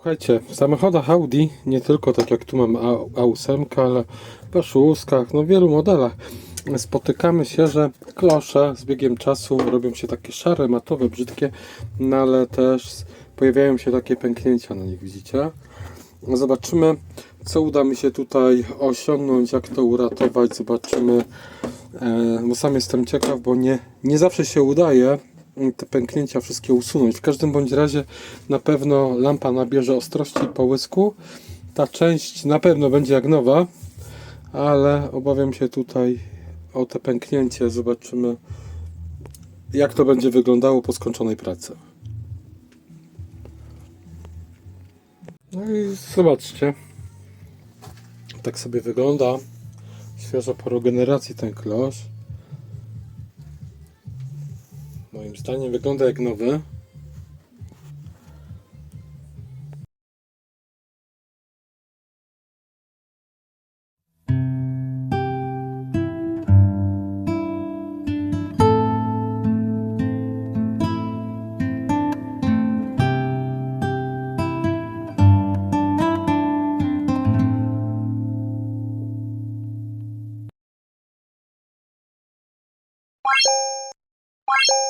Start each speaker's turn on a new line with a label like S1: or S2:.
S1: Słuchajcie, w samochodach Audi, nie tylko tak jak tu mam A- A8, ale w Baszuskach, no w wielu modelach spotykamy się, że klosze z biegiem czasu robią się takie szare, matowe, brzydkie, no ale też pojawiają się takie pęknięcia na nich, widzicie? Zobaczymy, co uda mi się tutaj osiągnąć, jak to uratować, zobaczymy, e, bo sam jestem ciekaw, bo nie, nie zawsze się udaje te pęknięcia wszystkie usunąć. W każdym bądź razie na pewno lampa nabierze ostrości i połysku. Ta część na pewno będzie jak nowa, ale obawiam się tutaj o te pęknięcie. Zobaczymy jak to będzie wyglądało po skończonej pracy. No i zobaczcie. Tak sobie wygląda. Świeżo po regeneracji ten klosz. Moim zdaniem wygląda jak nowy. Bye.